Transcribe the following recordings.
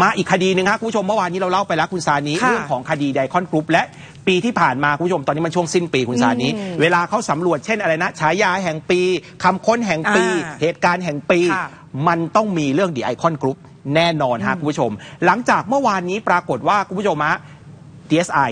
มาอีกคดีหนึ่งครับคุณผู้ชมเมื่อวานนี้เราเล่าไปแล้วคุณซานีค่ะ เรื่องของคดีไดคอนกรุ๊ปและปีที่ผ่านมาคุณผู้ชมตอนนี้มันช่วงสิ้นปีคุณซานีเวลาเขาสำรวจเช่นอะไรนะฉายาแห่งปีคำค้นแห่งปี อ่า เหตุการณ์แห่งปี ค่ะ มันต้องมีเรื่องดีไอคอนกรุ๊ปแน่นอนฮะคุณผู้ชม หลังจากเมื่อวานนี้ปรากฏว่าคุณผู้ชมฮะ DSI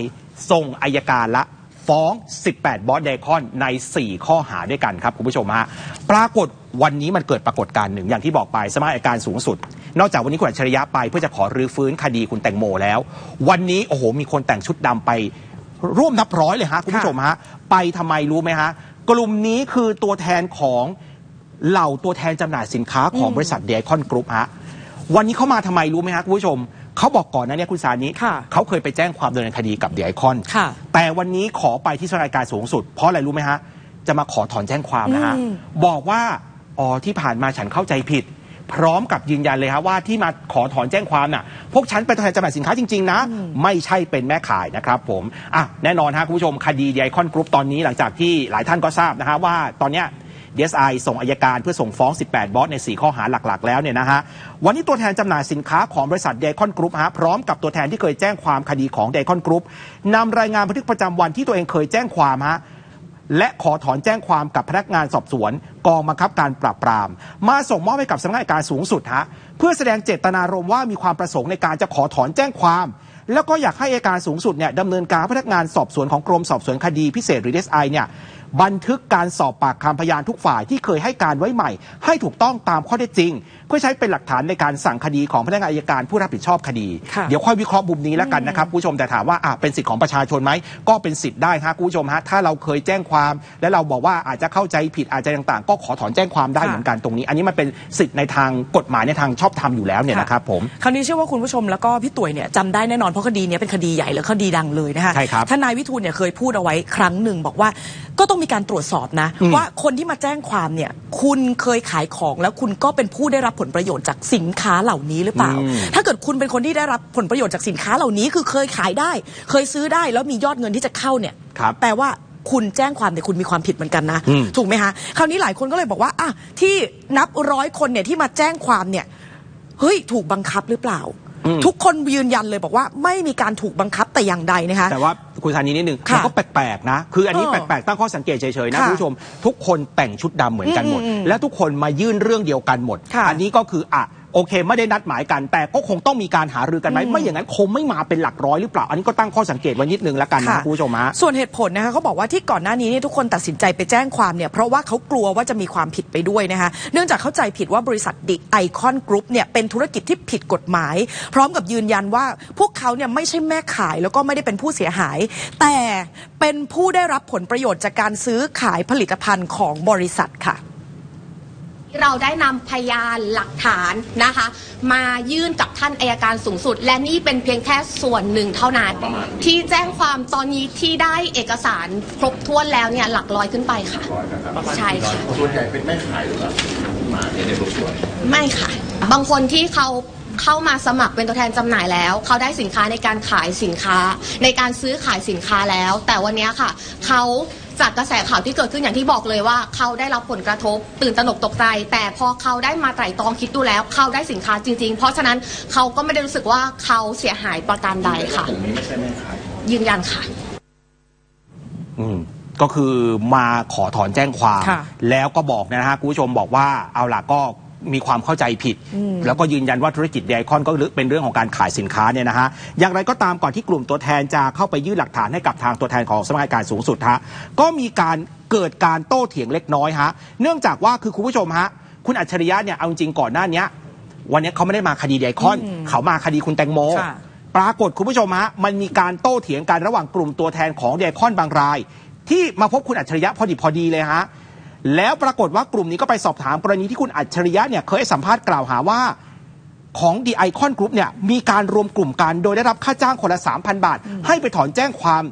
ส่งอายการละฟ้อง 18 บอสเดคอนใน 4 ข้อหาด้วยกันครับ คุณผู้ชมฮะ ปรากฏวันนี้มันเกิดปรากฏการณ์หนึ่งอย่างที่บอกไปสมัครอัยการสูงสุด นอกจากวันนี้คุณอัจฉริยะไปเพื่อจะขอรื้อฟื้นคดีคุณแตงโมแล้ว วันนี้โอ้โหมีคนแต่งชุดดำไปร่วมนับร้อยเลยฮะคุณผู้ชมฮะไปทำไมรู้ไหมฮะกลุ่มนี้คือตัวแทนของเหล่าตัวแทนจำหน่ายสินค้าของบริษัทเดคอนกรุ๊ปฮะวันนี้เขามาทำไมรู้ไหมฮะคุณผู้ชมเขาบอกก่อนนะเนี่ยคุณสานิค่ะเขาเคยไปแจ้งความดำเนินคดีกับเดียไอคอนค่ะแต่วันนี้ขอไปที่สำนักงานการสูงสุด เพราะอะไรรู้ไหมฮะจะมาขอถอนแจ้งความนะฮะอืมบอกว่าอ๋อที่ผ่านมาฉันเข้าใจผิด พร้อมกับยืนยันเลยฮะว่าที่มาขอถอนแจ้งความน่ะพวกฉันเป็นตัวแทนจำหน่ายสินค้าจริง ๆ นะ ไม่ใช่เป็นแม่ขายนะครับผมอะแน่นอนฮะคุณผู้ชมคดีเดียไอคอนกรุ๊ปตอนนี้หลังจากที่หลายท่านก็ทราบนะฮะว่าตอนเนี้ย DSI ส่งอายการเพื่อส่งฟ้อง 18 บอสใน 4 ข้อหาหลัก ๆ แล้วเนี่ยนะฮะ วันนี้ตัวแทนจำหน่ายสินค้าของบริษัทเดคอนกรุ๊ปฮะพร้อมกับตัวแทนที่เคยแจ้งความคดีของเดคอนกรุ๊ปนำรายงานบันทึกประจำวันที่ตัวเองเคยแจ้งความฮะ และขอถอนแจ้งความกับพนักงานสอบสวน กองบังคับการปราบปราม มาส่งมอบให้กับสำนักงานการสูงสุดฮะเพื่อแสดงเจตนารมณ์ว่ามีความประสงค์ในการจะขอถอนแจ้งความ แล้วก็อยากให้อายการสูงสุดเนี่ยดำเนินการพนักงานสอบสวนของกรมสอบสวนคดีพิเศษหรือ DSI เนี่ย บันทึกการสอบปากคำพยานทุกฝ่ายที่เคยให้การไว้ใหม่ ให้ถูกต้องตามข้อเท็จจริง เพื่อใช้เป็นหลักฐานในการสั่งคดีของพนักงานอัยการผู้รับผิดชอบคดีค่ะเดี๋ยวค่อยวิเคราะห์มุมนี้แล้วกันนะครับคุณผู้ชมแต่ถามว่าอะเป็นสิทธิ์ของประชาชนไหมก็เป็นสิทธิ์ได้ครับคุณผู้ชมฮะถ้าเราเคยแจ้งความ และเราบอกว่าอาจจะเข้าใจผิดอาจจะต่างๆ ก็ขอถอนแจ้งความได้ค่ะเหมือนกันตรงนี้ อันนี้มันเป็นสิทธิ์ในทางกฎหมายในทางชอบธรรมอยู่แล้วเนี่ยนะครับผมคราวนี้เชื่อว่าคุณผู้ชมแล้วก็พี่ตุ๋ยเนี่ยจำได้แน่นอนเพราะคดีเนี้ยเป็นคดีใหญ่และคดีดังเลยนะคะใช่ครับทนายวิทูลเนี่ยเคยพูดเอาไว้ครั้งหนึ่งบอกว่าก็ต้องมีการตรวจสอบนะอืมว่าคนที่มาแจ้งความเนี่ยคุณเคยขายของแล้วคุณก็เป็นผู้ได้รับผลประโยชน์จากสินค้าเหล่านี้หรือเปล่า ถ้าเกิดคุณเป็นคนที่ได้รับผลประโยชน์จากสินค้าเหล่านี้ คือเคยขายได้ เคยซื้อได้แล้วมียอดเงินที่จะเข้าเนี่ยครับแปลว่าคุณแจ้งความเนี่ยคุณมีความผิดเหมือนกันนะอืมถูกไหมคะคราวนี้หลายคนก็เลยบอกว่าอะที่นับร้อยคนเนี่ยที่มาแจ้งความเนี่ยเฮ้ย ถูกบังคับหรือเปล่าอืม ทุกคนยืนยันเลยบอกว่าไม่มีการถูกบังคับแต่อย่างใดนะคะ แต่ว่าคุณธานีนิดนึงค่ะมันก็แปลกๆนะ คืออันนี้เออแปลกๆตั้งข้อสังเกตเฉยๆนะค่ะคุณผู้ชม ทุกคนแต่งชุดดำเหมือนกันหมดอืมอืมและทุกคนมายื่นเรื่องเดียวกันหมดค่ะอันี้ก็คืออะ โอเค ไม่ได้นัดหมายกัน แต่ก็คงต้องมีการหารือกันไหมไม่อย่างนั้นคงไม่มาเป็นหลักร้อยหรือเปล่า อันนี้ก็ตั้งข้อสังเกตไว้นิดนึงแล้วกันนะค่ะคุณผู้ชมฮะส่วนเหตุผลนะคะเขาบอกว่าที่ก่อนหน้านี้เนี่ยทุกคนตัดสินใจไปแจ้งความเนี่ยเพราะว่าเขากลัวว่าจะมีความผิดไปด้วยนะคะเนื่องจากเข้าใจผิดว่าบริษัทดิไอคอนกรุ๊ปเนี่ยเป็นธุรกิจที่ผิดกฎหมาย พร้อมกับยืนยันว่าพวกเขาเนี่ยไม่ใช่แม่ขายแล้วก็ไม่ได้เป็นผู้เสียหาย แต่เป็นผู้ได้รับผลประโยชน์จากการซื้อขายผลิตภัณฑ์ของบริษัทค่ะ เราได้นำพยานหลักฐานนะคะ มายื่นกับท่านอายการสูงสุด และนี่เป็นเพียงแค่ส่วนหนึ่งเท่านั้นที่แจ้งความตอนนี้ที่ได้เอกสารครบถ้วนแล้วเนี่ยหลักร้อยขึ้นไปค่ะใช่ค่ะ ส่วนใหญ่เป็นแม่ขายหรือเปล่ามาเนี่ยในรถส่วนไม่ค่ะ บางคนที่เขา เข้ามาสมัครเป็นตัวแทนจำหน่ายแล้ว เขาได้สินค้าในการขายสินค้า ในการซื้อขายสินค้าแล้ว แต่วันเนี้ยค่ะ เขาจากกระแสข่าวที่เกิดขึ้นอย่างที่บอกเลยว่า เขาได้รับผลกระทบ ตื่นตระหนกตกใจ แต่พอเขาได้มาไตร่ตรองคิดดูแล้ว เขาได้สินค้าจริง ๆ เพราะฉะนั้นเขาก็ไม่ได้รู้สึกว่าเขาเสียหายประการใดค่ะตรงนี้ไม่ใช่แม่ขายยืนยันค่ะ อืมก็คือมาขอถอนแจ้งความค่ะแล้วก็บอกนะฮะคุณผู้ชมบอกว่าเอาล่ะก็ มีความเข้าใจผิด แล้วก็ยืนยันว่าธุรกิจเดคอนก็เป็นเรื่องของการขายสินค้าเนี่ยนะฮะอย่างไรก็ตามก่อนที่กลุ่มตัวแทนจะเข้าไปยื่นหลักฐานให้กับทางตัวแทนของสำนักงานการสูงสุดฮะก็มีการเกิดการโต้เถียงเล็กน้อยฮะเนื่องจากว่าคือคุณผู้ชมฮะคุณอัจฉริยะเนี่ยเอาจริงๆก่อนหน้าเนี้ยวันนี้เขาไม่ได้มาคดีเดคอน เขามาคดีคุณแตงโมค่ะปรากฏคุณผู้ชมฮะมันมีการโต้เถียงกันระหว่างกลุ่มตัวแทนของเดคอนบางราย ที่มาพบคุณอัจฉริยะพอดีพอดีเลยฮะ แล้วปรากฏว่ากลุ่มนี้ก็ไปสอบถามกรณีที่คุณอัจฉริยะเนี่ยเคยสัมภาษณ์กล่าวหาว่าของดีไอคอนกรุ๊ปเนี่ยมีการรวมกลุ่มกันโดยได้รับค่าจ้างคนละ 3,000 บาท ให้ไปถอนแจ้งความ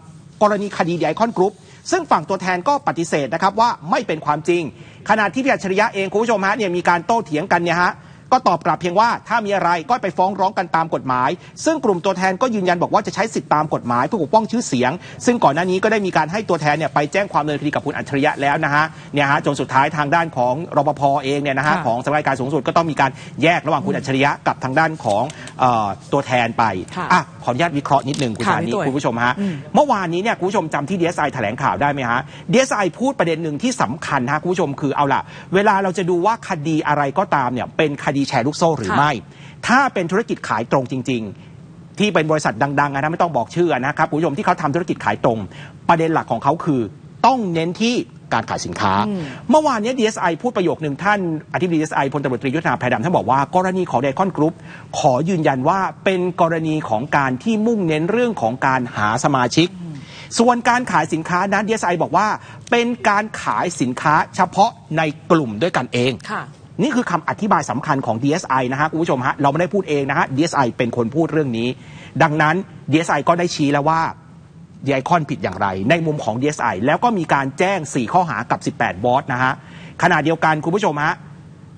กรณีคดีดีไอคอนกรุ๊ปซึ่งฝั่งตัวแทนก็ปฏิเสธนะครับว่าไม่เป็นความจริง ขณะที่พี่อัจฉริยะเองคุณผู้ชมฮะเนี่ยมีการโต้เถียงกันเนี่ยฮะ ก็ตอบกลับเพียงว่าถ้ามีอะไรก็ไปฟ้องร้องกันตามกฎหมาย ซึ่งกลุ่มตัวแทนก็ยืนยันบอกว่าจะใช้สิทธิตามกฎหมายเพื่อปกป้องชื่อเสียง ซึ่งก่อนหน้านี้ก็ได้มีการให้ตัวแทนเนี่ยไปแจ้งความดำเนินคดีกับคุณอัจฉริยะแล้วนะฮะเนี่ยฮะจนสุดท้ายทางด้านของรปภเองเนี่ยนะฮะค่ะของสำนักงานการสูงสุดก็ต้องมีการแยกระหว่างคุณอัจฉริยะกับทางด้านของเอ่อตัวแทนไปค่ะอะขออนุญาตวิเคราะห์นิดนึงคุณค่ะสานีพี่ตุ๋ยคุณผู้ชมฮะเมื่อวานนี้เนี่ยคุณผู้ชมจำที่ DSI แถลงข่าวได้ไหมฮะ DSI พูดประเด็นหนึ่งที่สำคัญฮะคุณผู้ชมคือเอาล่ะ เวลาเราจะดูว่าคดีอะไรก็ตามเนี่ยเป็นคดีแชร์ลูกโซ่หรือค่ะไม่ ถ้าเป็นธุรกิจขายตรงจริง ๆ ที่เป็นบริษัทดังๆนะไม่ต้องบอกชื่อนะครับคุณผู้ชมที่เขาทำธุรกิจขายตรง ประเด็นหลักของเขาคือ ต้องเน้นที่การขายสินค้า เมื่อวานเนี้ DSI พูดประโยคหนึ่งท่านอธิบดี DSI พลตำรวจตรียุทธนาแพรดำท่านบอกว่ากรณีของไดคอนกรุ๊ปขอยืนยันว่าเป็นกรณีของการที่มุ่งเน้นเรื่องของการหาสมาชิก ส่วนการขายสินค้านั้น DSI บอกว่า เป็นการขายสินค้าเฉพาะในกลุ่มด้วยกันเองค่ะ นี่คือคำอธิบายสำคัญของ DSI นะฮะคุณผู้ชมฮะเราไม่ได้พูดเองนะฮะ DSI เป็นคนพูดเรื่องนี้ ดังนั้น DSI ก็ได้ชี้แล้วว่าดีไอคอนผิดอย่างไร ในมุมของ DSI แล้วก็มีการแจ้ง 4 ข้อหากับ 18 บอสนะฮะขณะเดียวกันคุณผู้ชมฮะ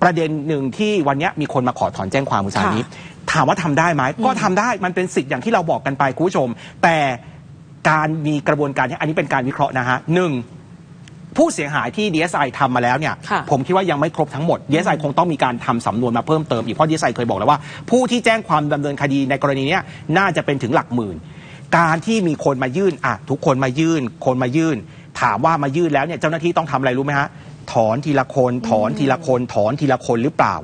ประเด็นหนึ่งที่วันนี้มีคนมาขอถอนแจ้งความคุณสานี้ถามว่าทำได้ไหมก็ทำได้มันเป็นสิทธิ์อย่างที่เราบอกกันไปคุณผู้ชม แต่การมีกระบวนการอันนี้เป็นการวิเคราะห์นะฮะหนึ่ง ผู้เสียหายที่ DSI ทำมาแล้วเนี่ยค่ะ ผมคิดว่ายังไม่ครบทั้งหมด DSI คงต้องมีการทำสำนวนมาเพิ่มเติมอีกเพราะ DSI เคยบอกแล้วว่า ผู้ที่แจ้งความดำเนินคดีในกรณีเนี้ยน่าจะเป็นถึงหลักหมื่น การที่มีคนมายื่นอะทุกคนมายื่น คนมายื่น ถามว่ามายื่นแล้วเนี่ยเจ้าหน้าที่ต้องทำอะไรรู้ไหมฮะถอนทีละคนถอนทีละคนถอนทีละคนหรือเปล่า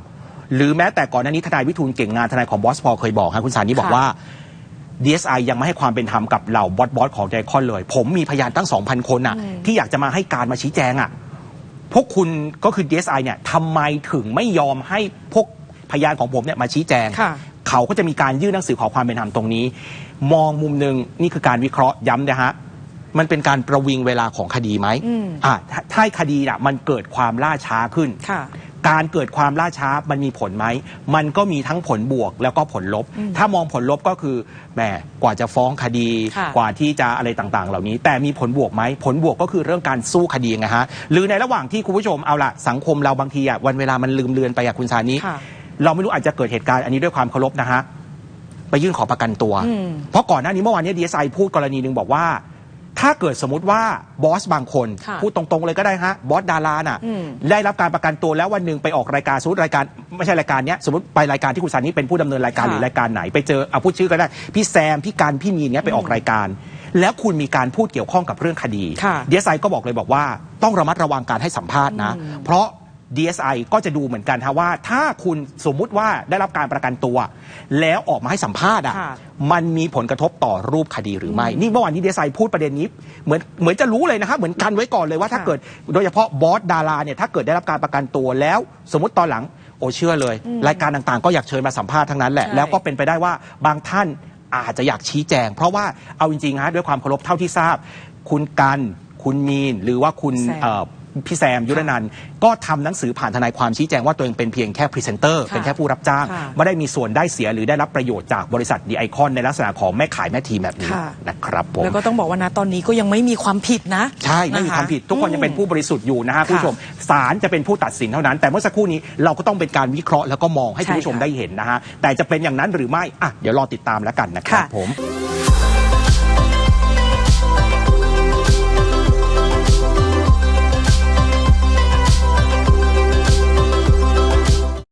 หรือแม้แต่ก่อนหน้านี้ทนายวิทูลเก่งงานทนายของบอสพอลเคยบอกฮะคุณสานีบอกค่ะ ว่า DSI ยังไม่ให้ความเป็นธรรมกับเหล่าบอสบอสของไดคอนเลย ผมมีพยานตั้ง 2,000 คนน่ะที่อยากจะมาให้การมาชี้แจงอะพวกคุณก็คือ DSI เนี่ยทำไมถึงไม่ยอมให้พวกพยานของผมเนี่ยมาชี้แจงค่ะเขาก็จะมีการยื่นหนังสือขอความเป็นธรรมตรงนี้ มองมุมหนึ่งนี่คือการวิเคราะห์ย้ำนะฮะมันเป็นการประวิงเวลาของคดีไหมอืมอ่าถ้าถ้าคดีน่ะมันเกิดความล่าช้าขึ้นค่ะ การเกิดความล่าช้ามันมีผลไหม มันก็มีทั้งผลบวกแล้วก็ผลลบ ถ้ามองผลลบก็คือแหมกว่าจะฟ้องคดีค่ะกว่าที่จะอะไรต่างๆ เหล่านี้ แต่มีผลบวกไหม ผลบวกก็คือเรื่องการสู้คดีไงฮะ หรือในระหว่างที่คุณผู้ชมเอาละสังคมเราบางทีอะวันเวลามันลืมเลือนไปอะคุณสานี้ค่ะเราไม่รู้อาจจะเกิดเหตุการณ์อันนี้ด้วยความเคารพนะฮะไปยื่นขอประกันตัวอืมเพราะก่อนหน้านี้เมื่อวานนี้ดีเอสไอพูดกรณีหนึ่งบอกว่า ถ้าเกิดสมมติว่าบอสบางคนค่ะพูดตรงๆเลยก็ได้ฮะบอสดาราน่ะอืม ได้รับการประกันตัวแล้ววันหนึ่งไปออกรายการสมมติรายการไม่ใช่รายการเนี้ยสมมติไปรายการที่คุณสานีเป็นผู้ดำเนินรายการค่ะหรือรายการไหนไปเจอเอาพูดชื่อก็ได้พี่แซมพี่การพี่มีนเนี้ยไปออกรายการ แล้วคุณมีการพูดเกี่ยวข้องกับเรื่องคดี ค่ะ ดีเอสไอก็บอกเลยบอกว่าต้องระมัดระวังการให้สัมภาษณ์นะ เพราะ DSI ก็จะดูเหมือนกันฮะว่าถ้าคุณสมมุติว่าได้รับการประกันตัว แล้วออกมาให้สัมภาษณ์อะค่ะมันมีผลกระทบต่อรูปคดีหรือไม่ นี่เมื่อวานนี้ DSI พูดประเด็นนี้ เหมือนเหมือนจะรู้เลยนะครับเหมือนกันไว้ก่อนเลยว่าถ้าค่ะ เกิดโดยเฉพาะบอสดาราเนี่ยถ้าเกิดได้รับการประกันตัวแล้ว สมมติตอนหลังโอเชื่อเลย รายการต่างๆ ก็อยากเชิญมาสัมภาษณ์ทั้งนั้นแหละ ใช่ แล้วก็เป็นไปได้ว่าบางท่านอาจจะอยากชี้แจง เพราะว่าเอาจริงๆฮะด้วยความเคารพเท่าที่ทราบ คุณกัน คุณมีน หรือว่าคุณแซม เอ่อ พี่แซมยุรนันท์ก็ทำหนังสือผ่านทนายความชี้แจงว่าตัวเองเป็นเพียงแค่พรีเซนเตอร์ค่ะเป็นแค่ผู้รับจ้างค่ะไม่ได้มีส่วนได้เสียหรือได้รับประโยชน์จากบริษัทดีไอคอนในลักษณะของแม่ขายแม่ทีมแบบนี้ค่ะนะครับผมแล้วก็ต้องบอกว่านะตอนนี้ก็ยังไม่มีความผิดนะ ใช่ไม่มีนะคะความผิด ทุกคนยังเป็นผู้บริสุทธิ์อยู่นะฮะค่ะคุณผู้ชมศาลจะเป็นผู้ตัดสินเท่านั้น แต่เมื่อสักครู่นี้เราก็ต้องเป็นการวิเคราะห์แล้วก็มองให้ใช่คุณผู้ชมค่ะได้เห็นนะฮะแต่จะเป็นอย่างนั้นหรือไม่อะเดี๋ยวรอติดตามแล้วกันนะครับค่ะผม